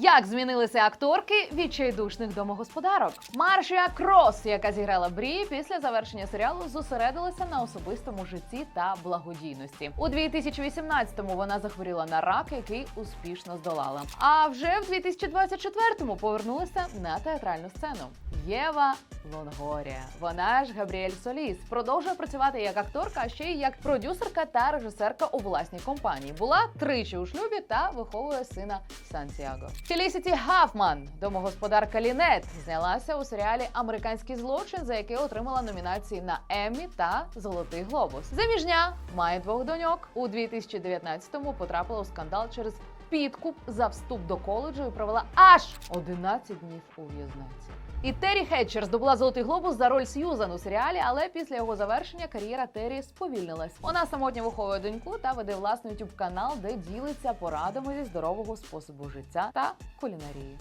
Як змінилися акторки відчайдушних домогосподарок? Маршія Крос, яка зіграла Брі, після завершення серіалу зосередилася на особистому житті та благодійності. У 2018-му вона захворіла на рак, який успішно здолала. А вже в 2024-му повернулася на театральну сцену. Єва Лонгорія. Вона ж Габріель Соліс продовжує працювати як акторка, а ще й як продюсерка та режисерка у власній компанії. Була тричі у шлюбі та виховує сина Сантьяго. Фелісіті Гафман, домогосподарка Лінет, знялася у серіалі Американський злочин, за який отримала номінації на Еммі та Золотий Глобус. Заміжня має двох доньок. У 2019-му потрапила у скандал через підкуп за вступ до коледжу і провела аж 11 днів у в'язниці. І Террі Хетчер здобула золотий глобус за роль Сьюзан у серіалі, але після його завершення кар'єра Террі сповільнилась. Вона самотньо виховує доньку та веде власний ютуб канал, де ділиться порадами зі здорового способу життя та кулінарії.